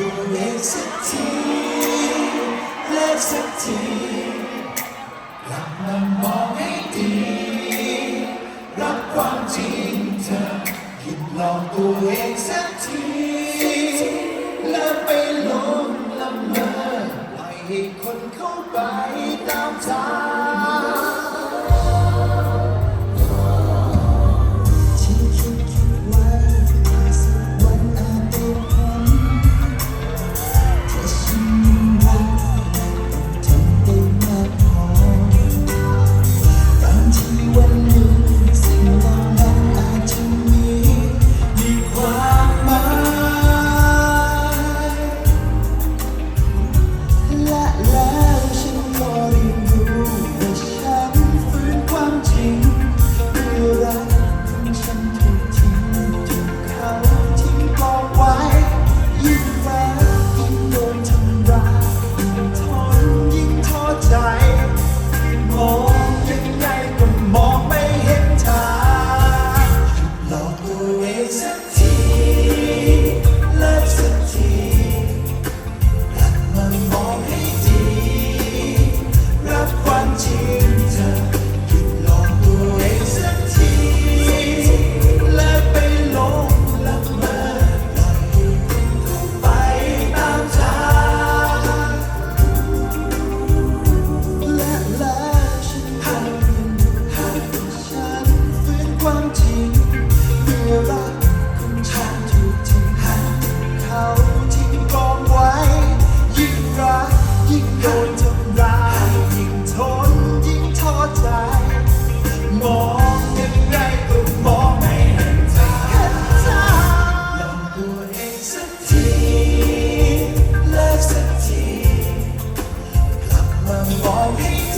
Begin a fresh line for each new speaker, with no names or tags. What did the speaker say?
อยู่อีสักทีเลิกสักทีกลับมามอให้ดีรับความจริงเธอคิดลองตัวเองสักทีเลิไปหลงละเมอปล่ให้คนเข้าไปตามทาง Yes. of all